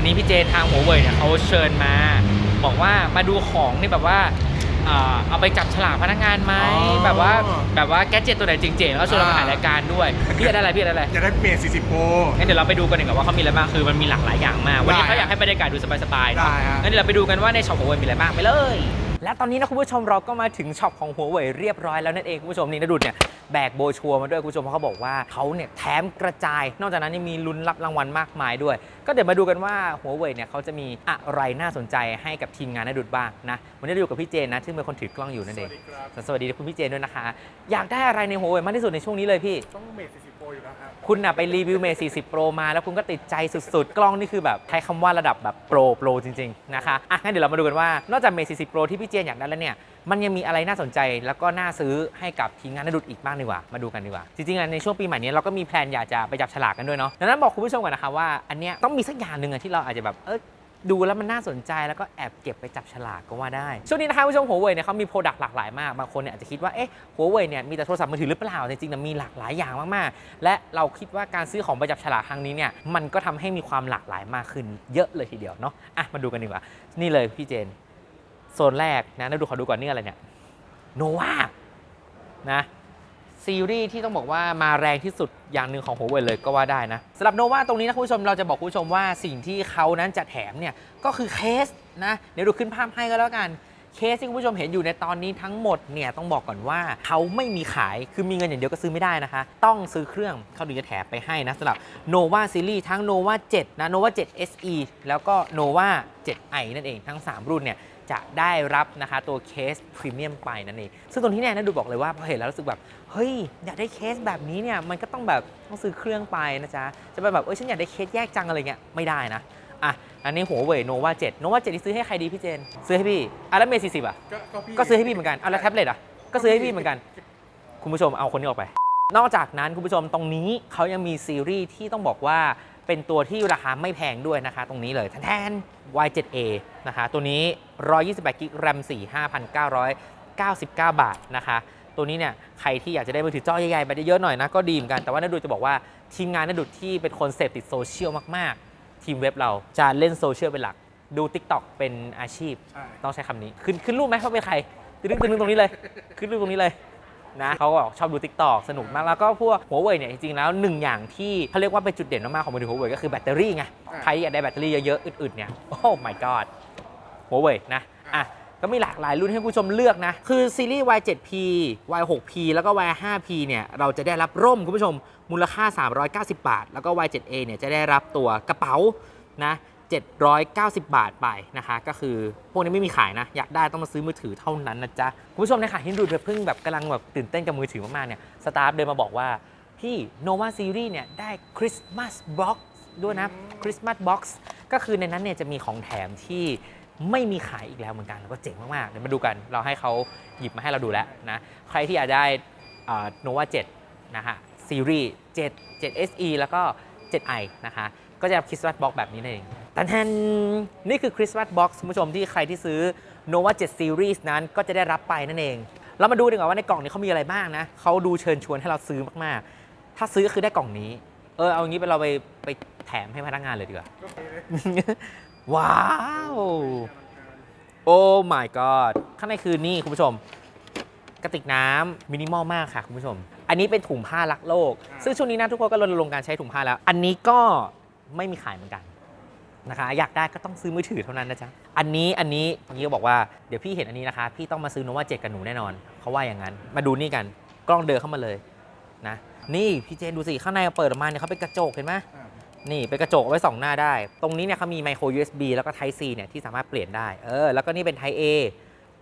วันนี้พี่เจทางหัวเว่ยเนี่ยเขาเชิญมา บอกว่ามาดูของนี่แบบว่าอ่าเอาไปจับฉลากพนักงานไหมอ๋อแบบว่าแบบว่าแกดเจ็ตตัวไหนเจ๋งๆแล้วชวนเรามาถ่ายรายการด้วยพี่อยากได้อะไรพี่อยากได้อะไรจะได้เปลี่ยน40โปร งั้นเดี๋ยวเราไปดูกันดีกว่าว่าเขามีอะไรบ้างคือมันมีหลากหลายอย่างมากวันนี้ได้เขาอยากให้บรรยากาศดูสบายๆเนอะได้ฮะ งั้นเดี๋ยวเราไปดูกันว่าในช็อปหัวเว่ยมีอะไรบ้างไปเลย และตอนนี้นะคุณผู้ชมเราก็มาถึงช็อปของหัวเว่ยเรียบร้อยแล้วนั่นเองคุณผู้ชมนี่นะดุดเนี่ยแบกโบรชัวร์มาด้วยคุณผู้ชมเพราะเขาบอกว่าเขาเนี่ยแถมกระจาย นอกจากนั้นยังมีลุ้นรับรางวัลมากมายด้วย ก็เดี๋ยวมาดูกันว่าหัวเว่ยเนี่ยเขาจะมีอะไรน่าสนใจให้กับทีมงานนะดุดบ้างนะวันนี้เราอยู่กับพี่เจนนะซึ่งเป็นคนถือกล้องอยู่นั่นเองสวัสดีคุณพี่เจนด้วยนะคะ อยากได้อะไรในหัวเว่ยมากที่สุดในช่วงนี้เลยพี่ต้องเมท40โปร อยู่แล้วครับคุณน่ะไปรีวิวเมย์40 Pro มาแล้วคุณก็ติดใจสุดๆ กล้องนี่คือแบบใช้คำว่าระดับแบบโปรโปรจริงๆนะคะอะงั้นเดี๋ยวเรามาดูกันว่านอกจากเมย์40 Pro ที่พี่เจนอยากได้แล้วเนี่ยมันยังมีอะไรน่าสนใจแล้วก็น่าซื้อให้กับทีมงานนักดุดอีกบ้างดีกว่า มาดูกันดีกว่า จริงๆอะในช่วงปีใหม่นี้เราก็มีแพลนอยากจะไปจับฉลากกันด้วยเนาะดังนั้นบอกคุณผู้ชมก่อนนะคะว่าอันเนี้ยต้องมีสักอย่างหนึ่งอะที่เราอาจจะแบบเออ ดูแล้วมันน่าสนใจแล้วก็แอบเก็บไปจับฉลากก็ว่าได้ ช่วงนี้นะคะผู้ชมหัวเว่ยเนี่ยเขามีโปรดักต์หลากหลายมาก บางคนเนี่ยอาจจะคิดว่า เอ๊ะหัวเว่ยเนี่ยมีแต่โทรศัพท์มือถือหรือเปล่า จริงๆนี่มีหลากหลายอย่างมากๆ และเราคิดว่าการซื้อของไปจับฉลากครั้งนี้เนี่ยมันก็ทำให้มีความหลากหลายมากขึ้นเยอะเลยทีเดียวเนาะอะมาดูกันดีกว่า นี่เลยพี่เจน โซนแรกนะแล้วดูขอดูก่อนนี่อะไรเนี่ยโนวานะ ซีรีส์ที่ต้องบอกว่ามาแรงที่สุดอย่างหนึ่งของ Huawei เลยก็ว่าได้นะสำหรับโนวาตรงนี้นะคุณผู้ชมเราจะบอกคุณผู้ชมว่าสิ่งที่เขานั้นจะแถมเนี่ยก็คือเคสนะเดี๋ยวดูขึ้นภาพให้ก็แล้วกันเคสที่คุณผู้ชมเห็นอยู่ในตอนนี้ทั้งหมดเนี่ยต้องบอกก่อนว่าเขาไม่มีขายคือมีเงินอย่างเดียวก็ซื้อไม่ได้นะคะ ต้องซื้อเครื่องเขาถึงจะแถมไปให้นะสำหรับ Nova Series ทั้ง Nova 7 นะ Nova 7 SE แล้วก็ Nova 7i นั่นเองทั้ง 3 รุ่นเนี่ยจะได้รับนะคะตัวเคสพรีเมียมไปนั่นเองซึ่งตรงที่เนี่ยนะดูบอกเลยว่าพอเห็นแล้วรู้สึกแบบ เฮ้ยอยากได้เคสแบบนี้เนี่ยมันก็ต้องแบบต้องซื้อเครื่องไปนะจ๊ะจะไปแบบเอ้ยฉันอยากได้เคสแยกจังอะไรเงี้ยไม่ได้นะอะอันนี้หัวเว่ยโนวา7โนวา7ที่ซื้อให้ใครดีพี่เจน ซื้อให้พี่อะแล้วเมย์40อะก็พี่ก็ซื้อให้พี่เหมือนกันอะแล้วแท็บเล็ตอะก็ซื้อให้พี่เหมือนกัน คุณผู้ชมเอาคนนี้ออกไป นอกจากนั้นคุณผู้ชมตรงนี้เขายังมีซีรีส์ที่ต้องบอกว่าเป็นตัวที่ราคาไม่แพงด้วยนะคะ ตรงนี้เลยแทน Y7A นะคะตัวนี้ 128 g b RAM 4 5,999 บาทนะคะ ตัวนี้เนี่ยใครที่อยากจะได้มือถือจอใหญ่ๆแบบเยอะๆหน่อยนะก็ดีเหมือนกันแต่ว่านาดูจะบอกว่าทีมงานนาดูที่เป็นคนเสพติดโซเชียลมากๆ ทีมเว็บเราจะเล่นโซเชียลเป็นหลัก ดู TikTok เป็นอาชีพ ใช่ ต้องใช้คำนี้ ขึ้นขึ้นรูปไหมเขาเป็นใครตึ้งตึ้งตรงนี้เลย ขึ้นรูปตรงนี้เลยนะเขาก็บอกชอบดู t ิ k t o k สนุกมาก แล้วก็พวกหัวเว่ยเนี่ยจริงๆแล้วหนึ่งอย่างที่เขาเรียกว่าเป็นจุดเด่นมากๆของมือถือหัวเว่ยก็คือแบตเตอรี่ไงอ่าใครที่อยากได้แบตเตอรี่เยอะๆอึดๆเนี่ย โอ้ my god หัวเว่ยนะ อะ ก็มีหลากหลายรุ่นให้ผู้ชมเลือกนะ คือซีรีส์ Y7P Y6P แล้วก็ Y5P เนี่ยเราจะได้รับร่มคุณผู้ชมมูลค่า 390 บาท แล้วก็ Y7A เนี่ยจะได้รับตัวกระเป๋านะ790 บาทไปนะคะ ก็คือพวกนี้ไม่มีขายนะ อยากได้ต้องมาซื้อมือถือเท่านั้นนะจ๊ะ คุณผู้ชมในขณะที่ดูเธอเพิ่งแบบกำลังแบบตื่นเต้นกับมือถือมากๆเนี่ยสตาฟเดินมาบอกว่า พี่ Nova Series เนี่ยได้ Christmas Box ด้วยนะ Christmas Box ก็คือในนั้นเนี่ยจะมีของแถมที่ ไม่มีขายอีกแล้วเหมือนกันแล้วก็เจ๋งมากๆเดี๋ยวมาดูกัน เราให้เขาหยิบมาให้เราดูแล้วนะ ใครที่อยากได้อ่า7นะฮะซีรีส์7 7 SE แล้วก็ 7i นะคะก็จะคริสต์มาสบ็อกแบบนี้นั่นเองแตันแทนนี่คือคริสต์มาสบ็อกคุณผู้ชมที่ใครที่ซื้อ Nova 7 Series นั้นก็จะได้รับไปนั่นเอง เรามาดูดีกว่าว่าในกล่องนี้เขามีอะไรบ้างนะเขาดูเชิญชวนให้เราซื้อมากๆ ถ้าซื้อก็คือได้กล่องนี้ เออเอางี้ไปเราไปไปแถมให้พนักงานเลยดีกว่า ว้าว โอ้ my god ข้างในคือนี่คุณผู้ชม กระติกน้ำมินิมอลมากค่ะคุณผู้ชม อันนี้เป็นถุงผ้ารักโลก ซึ่งช่วงนี้นะทุกคนก็รณรงค์การใช้ถุงผ้าแล้ว อันนี้ก็ไม่มีขายเหมือนกันนะคะ อยากได้ก็ต้องซื้อมือถือเท่านั้นนะจ๊ะ อันนี้อันนี้นี่ก็บอกว่าเดี๋ยวพี่เห็นอันนี้นะคะ พี่ต้องมาซื้อโนวาเจ็กับหนูแน่นอนเขาว่าอย่างนั้น มาดูนี่กัน กล้องเดินเข้ามาเลยนะ นี่พี่เจนดูสิข้างในเปิดออกมาเนี่ยเขาเป็นกระจกเห็นไหม นี่เป็นกระจกเอาไว้ส่องหน้าได้ ตรงนี้เนี่ยเขามีไมโคร USB แล้วก็ Type C เนี่ยที่สามารถเปลี่ยนได้ เออ แล้วก็นี่เป็น Type A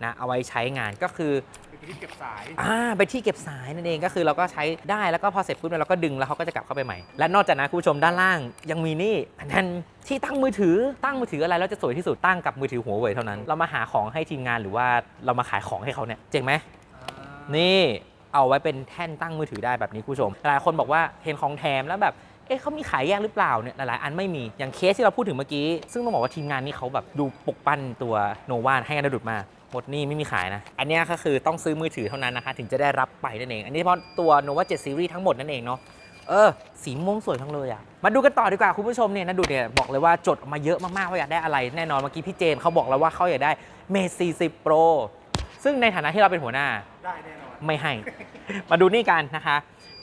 นะ เอาไว้ใช้งานก็คือเป็นที่เก็บสาย อ่า ไปนที่เก็บสายนั่นเอง ก็คือเราก็ใช้ได้ แล้วก็พอเสร็จปุ๊บเนี่ยเราก็ดึงแล้วเขาก็จะกลับเข้าไปใหม่ และนอกจากนั้นคุณผู้ชมด้านล่างยังมีนี่อันนั้นที่ตั้งมือถือ ตั้งมือถืออะไรแล้วจะสวยที่สุดตั้งกับมือถือหัวเว่ยเท่านั้น เรามาหาของให้ทีมงานหรือว่าเรามาขายของให้เขาเนี่ย เจ๋งไหม นี่เอาไว้เป็นแท่นตั้งมือถือได้แบบนี้คุณผู้ชม หลายคนบอกว่าเห็นของแถมแล้วแบบ เอ๊ะเขามีขายแยกหรือเปล่าเนี่ยหลายๆอันไม่มีอย่างเคสที่เราพูดถึงเมื่อกี้ ซึ่งต้องบอกว่าทีมงานนี้เขาแบบดูปลุกปั้นตัวโนวาให้กันดุดมากหมดนี่ไม่มีขายนะ อันเนี้ยก็คือต้องซื้อมือถือเท่านั้นนะคะ ถึงจะได้รับไปนั่นเอง อันนี้เฉพาะตัว Nova 7 Series ทั้งหมดนั่นเองเนาะเออ สีม่วงสวยทั้งเลยอะ มาดูกันต่อดีกว่า คุณผู้ชมเนี่ยนะดูเนี่ยบอกเลยว่าจดออกมาเยอะมาก ๆ ว่าอยากได้อะไร แน่นอนเมื่อกี้พี่เจนเขาบอกแล้วว่าเขาอยากได้ Mate 40 Pro ซึ่งในฐานะที่เราเป็นหัวหน้าได้แน่นอนไม่ให้ มาดูนี่กันนะคะ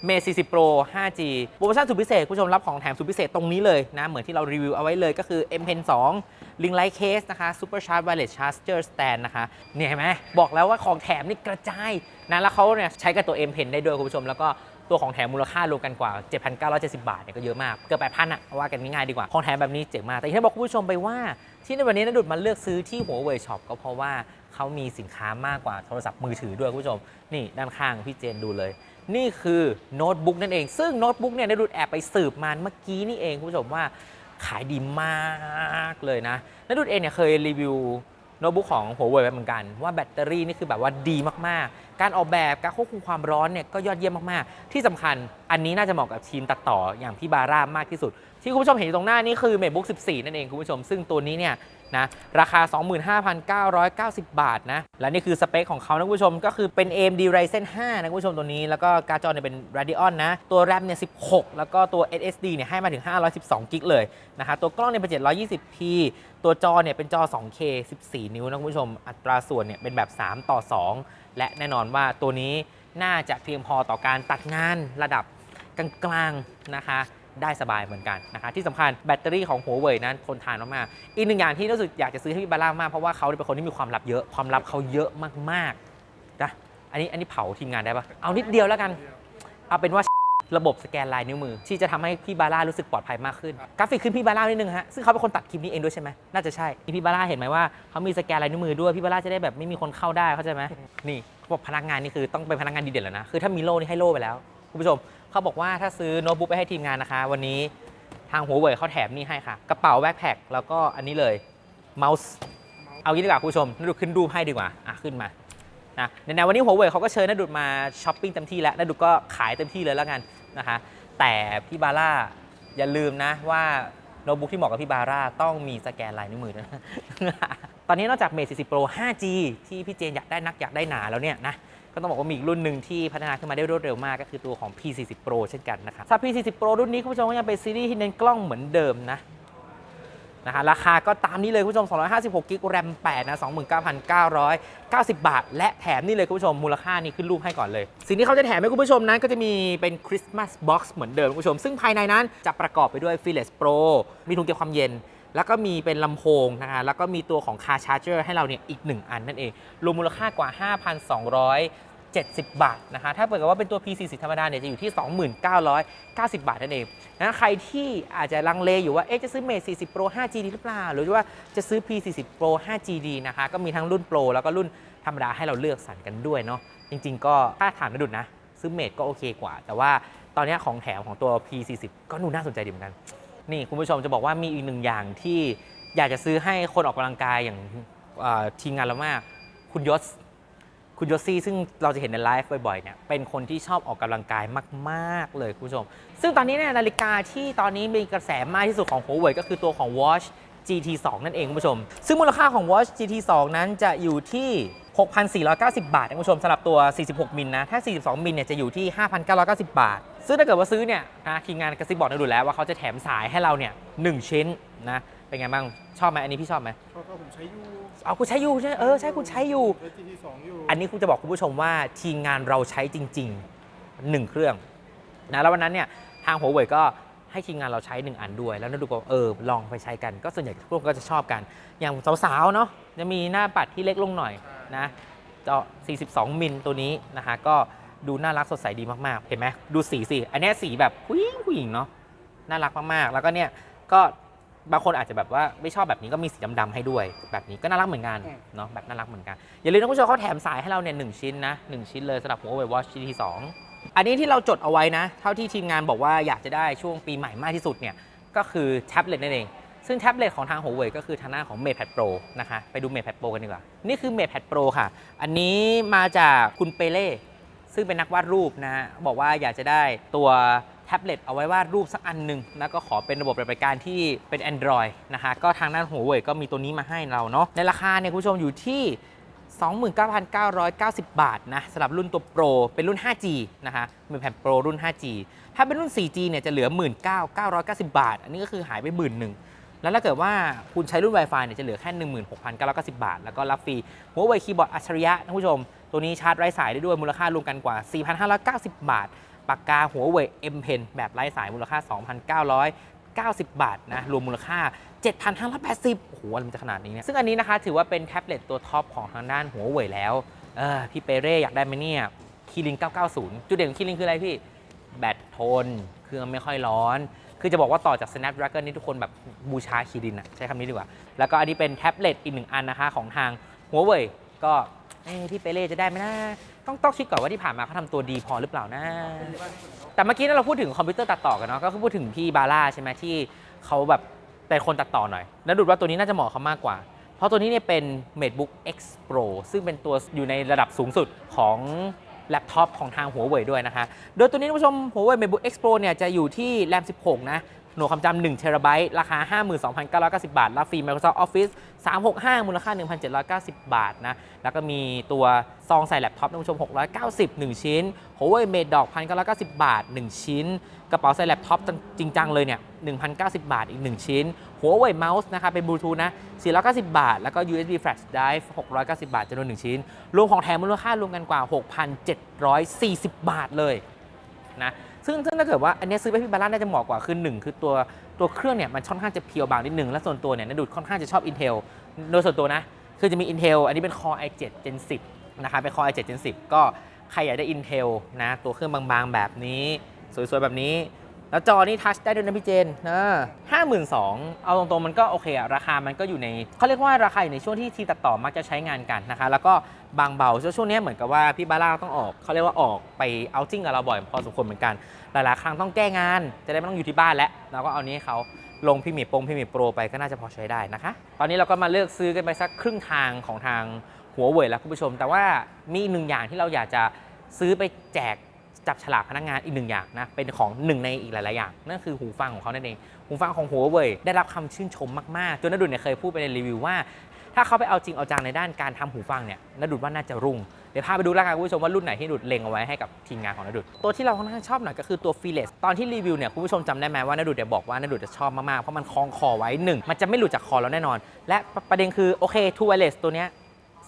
Mate 40 Pro 5G โปรโมชั่นสุดพิเศษคุณผู้ชมรับของแถมสุดพิเศษตรงนี้เลยนะ เหมือนที่เรารีวิวเอาไว้เลยก็คือ M Pen 2 Ring Light Case นะคะ Super Charge Wireless Charger Stand นะคะ เนี่ยเห็นไหมบอกแล้วว่าของแถมนี่กระจายนะแล้วเขาเนี่ยใช้กับตัว M Pen ได้ด้วยคุณผู้ชมแล้วก็ตัวของแถมมูลค่ารวมกันกว่า 7,970 บาทเนี่ยก็เยอะมาก เกือบ8,000อะว่ากันง่ายๆดีกว่า ของแถมแบบนี้เจ๋งมาก แต่ที่บอกคุณผู้ชมไปว่าที่ในวันนี้นดุดมาเลือกซื้อที่หัวเว่ยช็อปก็เพราะว่าเขามีสินค้ามากกว่าโทรศัพท์มือถือด้วยคุณผู้ชม นี่ด้านข้างพี่เจนดูเลย นี่คือโน้ตบุ๊กนั่นเอง ซึ่งโน้ตบุ๊กเนี่ยนดุดแอบไปสืบมาเมื่อกี้นี่เองคุณผู้ชมว่าขายดีมากเลยนะนดุดเองเนี่ยเคยรีวิวโน้ตบุ๊กของหัวเว่ยไปเหมือนกัน ว่าแบตเตอรี่นี่คือแบบว่าดีมากๆ การออกแบบการควบคุมความร้อนเนี่ยก็ยอดเยี่ยมมากๆ ที่สำคัญอันนี้น่าจะเหมาะกับทีมตัดต่ออย่างพี่บาร่ามากที่สุด ที่คุณผู้ชมเห็นอยู่ตรงหน้านี่คือ MacBook 14 นั่นเองคุณผู้ชม ซึ่งตัวนี้เนี่ยนะราคา 25,990 บาทนะ และนี่คือสเปคของเขานะคุณผู้ชมก็คือเป็น AMD Ryzen 5 นะคุณผู้ชมตัวนี้ แล้วก็การ์ดจอเนี่ยเป็น Radeon นะ ตัว RAM เนี่ย 16 แล้วก็ตัว SSD เนี่ยให้มาถึง 512 กิกเลยนะคะตัวกล้องเนี่ยเป็น 720p ตัวจอเนี่ยเป็นจอ 2K 14 นิ้วนะคุณผู้ชม อัตราส่วนเนี่ยเป็นแบบ 3 ต่อ 2 และแน่นอนว่าตัวนี้น่าจะเพียงพอต่อการตัดงานระดับกลางๆนะคะ ได้สบายเหมือนกันนะคะที่สำคัญแบตเตอรี่ของหัวเว่ยนั้นทนทานมากๆอีกหนึ่งอย่างที่รู้สึกอยากจะซื้อให้พี่บาร่ามากเพราะว่าเขาเป็นคนที่มีความลับเยอะความลับเขาเยอะมากๆนะอันนี้อันนี้เผาทีมงานได้ปะเอานิดเดียวแล้วกัน เอาเป็นว่าระบบสแกนลายนิ้วมือ ที่จะทำให้พี่บาร่ารู้สึกปลอดภัยมากขึ้น กราฟิกขึ้นพี่บาร่านิดนึงฮะซึ่งเขาเป็นคนตัดคลิปนี้เองด้วยใช่ไหมน่าจะใช่พี่บาร่าเห็นไหมว่าเขามีสแกนลายนิ้วมือด้วยพี่บาร่าจะได้แบบไม่มีคนเข้าได้เข้าใจไหมนี่เขาบอกพนักงานนี่คือต้องเป็นพนักงานดีเด่นแล้วนะคือถ้ามีโล่นี่ให้โล่ไปแล้วคุณผู้ชม เขาบอกว่าถ้าซื้อโน้ตบุ๊กไปให้ทีมงานนะคะ วันนี้ทางหัวเว่ยเขาแถมนี่ให้ค่ะ กระเป๋าแบ็คแพคแล้วก็อันนี้เลยเมาส์เอางี้ดีกว่าคุณผู้ชมนดูขึ้นรูปให้ดีกว่าอะขึ้นมานะในวันนี้หัวเว่ยเขาก็เชิญนดุดมาช้อปปิ้งเต็มที่แล้วนดุดก็ขายเต็มที่เลยแล้วกันนะคะแต่พี่บาร่าอย่าลืมนะว่าโน้ตบุ๊กที่เหมาะกับพี่บาร่าต้องมีสแกนลายนิ้วมือนะตอนนี้นอกจาก Mate 40 Pro 5G ที่พี่เจนอยากได้นักอยากได้หนาแล้วเนี่ยนะ ก็ต้องบอกว่ามีอีกรุ่นหนึ่งที่พัฒนาขึ้นมาได้รวดเร็วมากก็คือตัวของ P40 Pro เช่นกันนะครับถ้า P40 Pro รุ่นนี้คุณผู้ชมก็ยังเป็นซีรีส์ที่เน้นกล้องเหมือนเดิมนะนะคะราคาก็ตามนี้เลยคุณผู้ชม 256กิกแรม8นะ29,990 บาท และแถมนี่เลยคุณผู้ชม มูลค่านี่ขึ้นรูปให้ก่อนเลย สิ่งที่เขาจะแถมให้คุณผู้ชมนั้นก็จะมีเป็นคริสต์มาสบ็อกซ์เหมือนเดิมคุณผู้ชม ซึ่งภายในนั้นจะประกอบไปด้วย f i l e s Pro มีถุงเก็บความเย็น แล้วก็มีเป็นลำโพงนะคะแล้วก็มีตัวของคาชาร์เจอร์ให้เราเนี่ยอีก 1 อันนั่นเอง รวมมูลค่ากว่า 70 บาทนะคะถ้าเปิดกับว่าเป็นตัว P40 ธรรมดาเนี่ยจะอยู่ที่ 2990 บาทนั่นเองนะใครที่อาจจะลังเลอยู่ว่าเอ๊ะจะซื้อ Mate 40 Pro 5G ดีหรือเปล่า หรือว่าจะซื้อ P40 Pro 5G ดีนะคะก็มีทั้งรุ่น Pro แล้วก็รุ่นธรรมดาให้เราเลือกสรรกันด้วยเนาะจริง ๆ ก็ถ้าถามนดุดนะ ซื้อ Mate ก็โอเคกว่า แต่ว่าตอนนี้ของแถมของตัว P40 ก็ดูน่าสนใจดีเหมือนกัน นี่คุณผู้ชมจะบอกว่ามีอีกหนึ่งอย่างที่อยากจะซื้อให้คนออกกำลังกายอย่างทีมงานเรามาก คุณยศ คุณโยซี่ซึ่งเราจะเห็นในไลฟ์บ่อยๆเนี่ยเป็นคนที่ชอบออกกำลังกายมากๆเลยคุณผู้ชม ซึ่งตอนนี้เนี่ยนาฬิกาที่ตอนนี้มีกระแสมากที่สุดของ Huawei ก็คือตัวของ Watch GT2 นั่นเองคุณผู้ชม ซึ่งมูลค่าของ Watch GT2 นั้นจะอยู่ที่ 6,490 บาทคุณผู้ชมสำหรับตัว 46 มิลนะ ถ้า 42 มิลเนี่ยจะอยู่ที่ 5,990 บาท ซึ่งถ้าเกิดว่าซื้อเนี่ยนะทีมงานกระซิบบอกนะดูแล้วว่าเขาจะแถมสายให้เราเนี่ยหนึ่งชิ้นนะ เป็นไงบ้างชอบไหมอันนี้พี่ชอบไหมเพราะว่าผมใช้ยูเอาคุณใช้อยู่ใช่ไหมเออใช่คุณใช้อยู่ ใช้ GT2 อยู่อันนี้คุณจะบอกคุณผู้ชมว่าทีมงานเราใช้จริงๆ1เครื่องนะแล้ววันนั้นเนี่ยทางหัวเว่ยก็ให้ทีมงานเราใช้1อันด้วย แล้วนักดูก็เออลองไปใช้กัน ก็ส่วนใหญ่พวกก็จะชอบกัน อย่างสาวๆเนาะจะมีหน้าปัดที่เล็กลงหน่อยนะจอ42 มิลตัวนี้นะคะก็ดูน่ารักสดใสดีมากๆ เห็นไหมดูสีสิ อันเนี้ยสีแบบผู้หญิงผู้หญิงเนาะน่ารักมากๆ แล้วก็เนี่ยก็ บางคนอาจจะแบบว่าไม่ชอบแบบนี้ก็มีสีดำๆให้ด้วย แบบนี้ก็น่ารักเหมือนกันเนาะแบบน่ารักเหมือนกัน อย่าลืมนะคุณผู้ชมเขาแถมสายให้เราเนี่ยหนึ่งชิ้นนะหนึ่งชิ้นเลยสำหรับ Huawei Watch GT 2อันนี้ที่เราจดเอาไว้นะ เท่าที่ทีมงานบอกว่าอยากจะได้ช่วงปีใหม่มากที่สุดเนี่ยก็คือแท็บเล็ตนั่นเอง ซึ่งแท็บเล็ตของทาง Huawei ก็คือทางหน้าของ Mate Pad Pro นะคะ ไปดู Mate Pad Pro กันดีกว่า นี่คือ Mate Pad Pro ค่ะ อันนี้มาจากคุณเปเล่ ซึ่งเป็นนักวาดรูปนะฮะบอกว่าอยากจะได้ตัว แท็บเล็ตเอาไว้วาดรูปสักอันหนึ่งแล้วก็ขอเป็นระบบปฏิบัติการที่เป็น Android นะคะก็ทางด้าน Huawei ก็มีตัวนี้มาให้เราเนาะในราคาเนี่ยคุณผู้ชมอยู่ที่29,990 บาทนะสำหรับรุ่นตัวโปรเป็นรุ่น 5G นะคะเป็นแผ่นโปรรุ่น 5G ถ้าเป็นรุ่น 4G เนี่ยจะเหลือ 19,990 บาท อันนี้ก็คือหายไปหมื่นหนึ่งแล้วถ้าเกิดว่าคุณใช้รุ่น Wi-Fi เนี่ยจะเหลือแค่ 16,990 บาท แล้วก็รับฟรีหัวเว่ยคีย์บอร์ดอัจฉริยะท่านผู้ชม ตัวนี้ชาร์จไร้สายได้ด้วยมูลค่ารวมกันกว่า 4,590 บาท ปากกาหัวเว่ย M Pen แบบไร้สายมูลค่า 2,990 บาทนะ รวมมูลค่า 7,580 โอ้โหอะไรมันจะขนาดนี้เนี่ยซึ่งอันนี้นะคะถือว่าเป็นแท็บเล็ตตัวท็อปของทางด้านหัวเว่ยแล้วเออพี่เปเร่อยากได้ไหมเนี่ยคีริน990 จุดเด่นของคีรินคืออะไรพี่ แบตทน เครื่องไม่ค่อยร้อน คือจะบอกว่าต่อจาก Snapdragon นี่ทุกคนแบบบูชาคีรินอะใช้คำนี้ดีกว่า แล้วก็อันนี้เป็นแท็บเล็ตอีกหนึ่งอันนะคะของทางหัวเว่ยก็ เอ้พี่เปเล่จะได้ไหมนะ ต้องต้องคิดก่อนว่าที่ผ่านมาเขาทำตัวดีพอหรือเปล่านะ แต่เมื่อกี้เราพูดถึงคอมพิวเตอร์ตัดต่อกันเนาะ ก็คือพูดถึงพี่บาร่าใช่ไหมที่เขาแบบเป็นคนตัดต่อหน่อย แล้วดูว่าตัวนี้น่าจะเหมาะเขามากกว่า เพราะตัวนี้เนี่ยเป็น MateBook X Pro ซึ่งเป็นตัวอยู่ในระดับสูงสุดของแล็ปท็อปของทางหัวเว่ยด้วยนะคะ โดยตัวนี้ท่านผู้ชมหัวเว่ย MateBook X Pro เนี่ยจะอยู่ที่แรม 16 นะ หน่วยความจำ1 t b ราไบต์ราคา 52,990 บาท รับฟรี Microsoft Office 365 มูลค่า 1,790 บาทนะ แล้วก็มีตัวซองใส่แล็ปท็อปท่านผู้ชม 690 1 ชิ้น Huawei Mate ดอก 1,990 บาท 1 ชิ้น กระเป๋าใส่แล็ปท็อปจริงจังเลยเนี่ย 1,090 บาทอีก 1 ชิ้น Huawei Mouse นะคะเป็นบลูทูธนะ 490 บาท แล้วก็ USB Flash Drive 690 บาทจำนวน 1 ชิ้น รวมของแถมมูลค่ารวมกันกว่า 6,740 บาทเลยนะ ซึ่งซึ่งถ้าเกิดว่าอันนี้ซื้อไปพี่บาร่าน่าจะเหมาะกว่าคือหนึ่งคือตัวตัวเครื่องเนี่ยมันค่อนข้างจะเพียวบางนิดนึงและส่วนตัวเนี่ยนดูดค่อนข้างจะชอบ Intel โดยส่วนตัวนะ คือจะมี Intel อันนี้เป็น Core i7 Gen 10นะคะเป็น Core i7 Gen 10ก็ใครอยากได้ Intel นะตัวเครื่องบางๆแบบนี้ สวยๆแบบนี้ แล้วจอนี่ทัชได้ด้วยนะพี่เจนนะห้าหมื่นสองเอาตรงๆมันก็โอเคอะราคามันก็อยู่ในเขาเรียกว่าราคาอยู่ในช่วงที่ทีมตัดต่อมักจะใช้งานกันนะคะ แล้วก็บางเบาช่วงนี้เหมือนกับว่าพี่บาร่าต้องออกเขาเรียกว่าออกไปเอาจิ้งกับเราบ่อยพอสมควรเหมือนกัน หลายๆ ครั้งต้องแก้งาน จะได้ไม่ต้องอยู่ที่บ้านแล้วเราก็เอานี้ให้เขาลงพิมิโปงพิมิโปรไปก็น่าจะพอใช้ได้นะคะ ตอนนี้เราก็มาเลือกซื้อกันไปสักครึ่งทางของทางหัวเว่ยแล้วคุณผู้ชม แต่ว่ามีหนึ่งอย่างที่เราอยากจะซื้อไปแจก จับฉลากพนักงานอีกหนึ่งอย่างนะ เป็นของหนึ่งในอีกหลาย ๆ อย่าง นั่นคือหูฟังของเขานั่นเอง หูฟังของหัวเว่ยได้รับคำชื่นชมมาก ๆ จนนดุลเนี่ยเคยพูดไปในรีวิวว่า ถ้าเขาไปเอาจริงเอาจังในด้านการทำหูฟังเนี่ยนดุลว่าน่าจะรุ่ง เดี๋ยวพาไปดูแล้วกันคุณผู้ชมว่ารุ่นไหนที่นดุลเล็งเอาไว้ให้กับทีมงานของนดุลตัวที่เราค่อนข้างชอบหน่อยก็คือตัวฟีเลสตอนที่รีวิวเนี่ยคุณผู้ชมจำได้ไหมว่านดุลเนี่ยบอกว่านดุลจะชอบมาก ๆ เพราะมันคล้องคอไว้หนึ่งมันจะไม่หลุดจากคอเราแน่นอน และประเด็นคือโอเคทูไวเลสตัวเนี้ย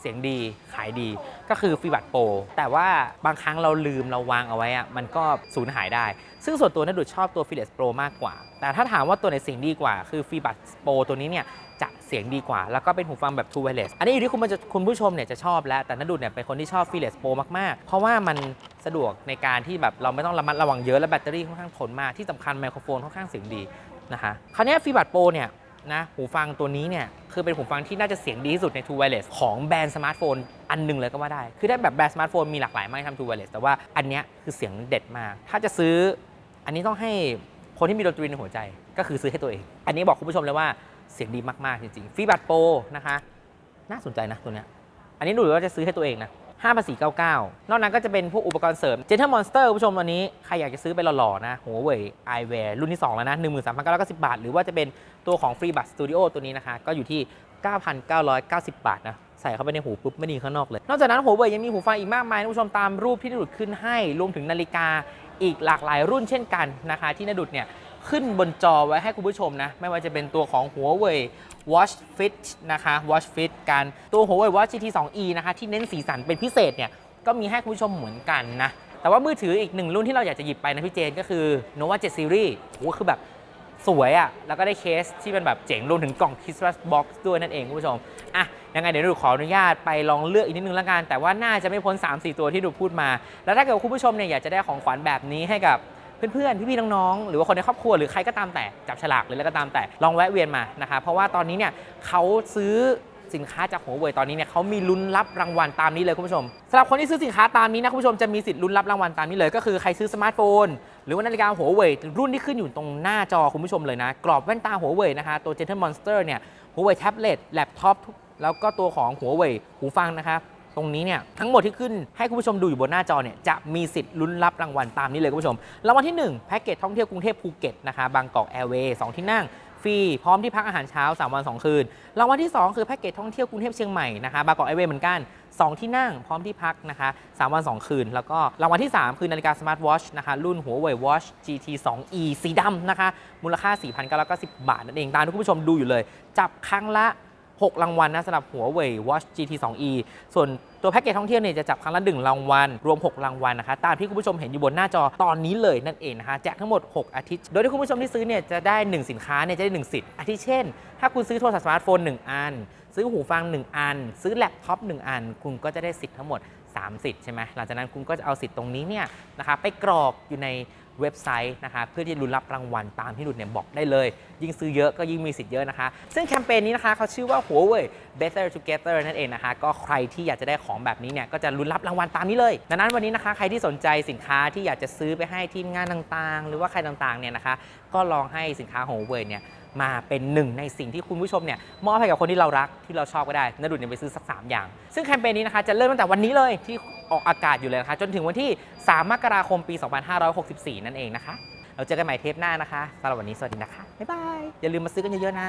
เสียงดีขายดีก็คือฟีบัตโปรแต่ว่าบางครั้งเราลืมเราวางเอาไว้อะมันก็สูญหายได้ ซึ่งส่วนตัวนัดุดชอบตัว f ี l ล s Pro มากกว่า แต่ถ้าถามว่าตัวไหนเสียงดีกว่า คือฟีบัตโปรตัวนี้เนี่ยจะเสียงดีกว่า แล้วก็เป็นหูฟังแบบ True Wireless อันนี้อยู่ที่คุณผู้ชมคุณผู้ชมเนี่ยจะชอบแล้ว แต่นัดุดเนี่ยเป็นคนที่ชอบ f ี l ล s Pro มาก ๆ เพราะว่ามันสะดวกในการที่แบบเราไม่ต้องระมัดระวังเยอะและแบตเตอรี่ค่อนข้างทนมากที่สำคัญไมโครโฟนค่อนข้างเสียงดีนะคะคราวนี้ฟีบัตโปรเนี่ย นะหูฟังตัวนี้เนี่ยคือเป็นหูฟังที่น่าจะเสียงดีที่สุดใน True Wireless ของแบรนด์สมาร์ทโฟนอันหนึ่งเลยก็ว่าได้ คือได้แบบแบรนด์สมาร์ทโฟนมีหลากหลายมากที่ทำ True Wireless แต่ว่าอันเนี้ยคือเสียงเด็ดมาก ถ้าจะซื้ออันนี้ต้องให้คนที่มีดนตรีในหัวใจ ก็คือซื้อให้ตัวเอง อันนี้บอกคุณผู้ชมเลยว่าเสียงดีมากๆจริงๆฟีบัตโปรนะคะน่าสนใจนะตัวเนี้ยอันนี้หนูว่าจะซื้อให้ตัวเองนะ 5499 นอกนั้นก็จะเป็นพวกอุปกรณ์เสริม Gentle Monster คุณผู้ชมวันนี้ ใครอยากจะซื้อไปหล่อๆนะหัวเว่ย eyewear รุ่นที่ 2 แล้วนะ 13,990 บาท หรือว่าจะเป็นตัวของ FreeBuds Studio ตัวนี้นะคะ ก็อยู่ที่ 9,990 บาทนะใส่เข้าไปในหูปุ๊บไม่ดีข้างนอกเลย นอกจากนั้นหัวเว่ยยังมีหูฟังอีกมากมายคุณผู้ชมตามรูปที่นดุดขึ้นให้รวมถึงนาฬิกาอีกหลากหลายรุ่นเช่นกันนะคะ ที่นดุดเนี่ยขึ้นบนจอไว้ให้คุณผู้ชมนะ ไม่ว่าจะเป็นตัวของหัวเว่ย Watch Fit นะคะ Watch Fit กันตัวหัวเว่ย Watch GT 2e นะคะที่เน้นสีสันเป็นพิเศษเนี่ยก็มีให้คุณผู้ชมเหมือนกันนะแต่ว่ามือถืออีกหนึ่งรุ่นที่เราอยากจะหยิบไปนะพี่เจนก็คือ Nova 7 Series โหคือแบบสวยอะ่ะ แล้วก็ได้เคสที่เป็นแบบเจ๋งรวมถึงกล่อง Christmas Box ด้วยนั่นเองคุณผู้ชม อะ ยังไงเดี๋ยวดูขออนุญาตไปลองเลือกอีกนิดนึงละกัน แต่ว่าน่าจะไม่พ้น 3-4 ตัวที่ดูพูดมา แล้วถ้าเกิดคุณผู้ชมเนี่ยอยากจะได้ของขวัญแบบนี้ให้กับ เพื่อนๆ พี่ๆ น้องๆ หรือว่าคนในครอบครัวหรือใครก็ตามแต่จับฉลากหรืออะไรก็ตามแต่ลองแวะเวียนมานะคะเพราะว่าตอนนี้เนี่ยเขาซื้อสินค้าจากหัวเว่ยตอนนี้เนี่ยเขามีลุ้นรับรางวัลตามนี้เลยคุณผู้ชมสำหรับคนที่ซื้อสินค้าตามนี้นะคุณผู้ชมจะมีสิทธิ์ลุ้นรับรางวัลตามนี้เลย ก็คือใครซื้อสมาร์ทโฟน หรือว่านาฬิกาหัวเว่ยรุ่นที่ขึ้นอยู่ตรงหน้าจอคุณผู้ชมเลยนะกรอบแว่นตาหัวเว่ยนะคะตัว Gentle Monster เนี่ยหัวเว่ยแท็บเล็ตแล็ปท็อปแล้วก็ตัวของหัวเว่ยหูฟังนะคะ ตรงนี้เนี่ยทั้งหมดที่ขึ้นให้คุณผู้ชมดูอยู่บนหน้าจอเนี่ยจะมีสิทธิ์ลุ้นรับรางวัลตามนี้เลยคุณผู้ชมรางวัลที่1แพ็กเกจท่องเที่ยวกรุงเทพภูเก็ตนะคะบางกอกแอร์เวย์สองที่นั่งฟรีพร้อมที่พักอาหารเช้า 3 วัน 2 คืน รางวัลที่ 2 คือแพ็กเกจท่องเที่ยวกรุงเทพเชียงใหม่นะคะบางกอกไอเวย์เหมือนกัน 2 ที่นั่งพร้อมที่พักนะคะ 3 วัน 2 คืน แล้วก็รางวัลที่ 3 คือนาฬิกาสมาร์ทวอชนะคะรุ่นหัวเว่ย Watch GT 2 e สีดำนะคะมูลค่า 4,990 บาทนั่นเองตามที่คุณผู้ชมดูอยู่เลย จับครั้งละ 6 รางวัลนะสำหรับหัวเว่ย Watch GT 2 e ส่วนตัวแพ็กเกจท่องเที่ยวเนี่ยจะจับครั้งละ 1 รางวัล รวม 6 รางวัลนะคะ ตามที่คุณผู้ชมเห็นอยู่บนหน้าจอตอนนี้เลยนั่นเองนะคะ แจกทั้งหมด 6 อาทิตย์ โดยที่คุณผู้ชมที่ซื้อเนี่ยจะได้ 1 สินค้าเนี่ยจะได้ 1 สิทธิ์ อาทิเช่น ถ้าคุณซื้อโทรศัพท์สมาร์ทโฟน 1 อัน ซื้อหูฟัง 1 อัน ซื้อแล็ปท็อป 1 อัน คุณก็จะได้สิทธิ์ทั้งหมด 3 สิทธิ์ใช่ไหมหลังจากนั้นคุณก็จะเอาสิทธิ์ตรงนี้เนี่ยนะคะไปกรอกอยู่ใน เว็บไซต์นะคะเพื่อที่จะลุ้นรับรางวัลตามที่หลุดเนี่ยบอกได้เลย ยิ่งซื้อเยอะก็ยิ่งมีสิทธิ์เยอะนะคะ ซึ่งแคมเปญนี้นะคะเขาชื่อว่าหัวเว่ย Better Together นั่นเองนะคะ ก็ใครที่อยากจะได้ของแบบนี้เนี่ยก็จะลุ้นรับรางวัลตามนี้เลย ดังนั้นวันนี้นะคะใครที่สนใจสินค้าที่อยากจะซื้อไปให้ทีมงานต่างๆ หรือว่าใครต่างๆเนี่ยนะคะก็ลองให้สินค้าของหัวเว่ยเนี่ย มาเป็นหนึ่งในสิ่งที่คุณผู้ชมเนี่ยมอบให้กับคนที่เรารักที่เราชอบก็ได้นดุดเนี่ยไปซื้อสัก 3 อย่าง ซึ่งแคมเปญนี้นะคะจะเริ่มตั้งแต่วันนี้เลยที่ออกอากาศอยู่เลยนะคะจนถึงวันที่ 3 มกราคมปี 2564 นั่นเองนะคะ เราเจอกันใหม่เทปหน้านะคะสำหรับวันนี้สวัสดีนะคะบ๊ายบายอย่าลืมมาซื้อกันเยอะๆนะ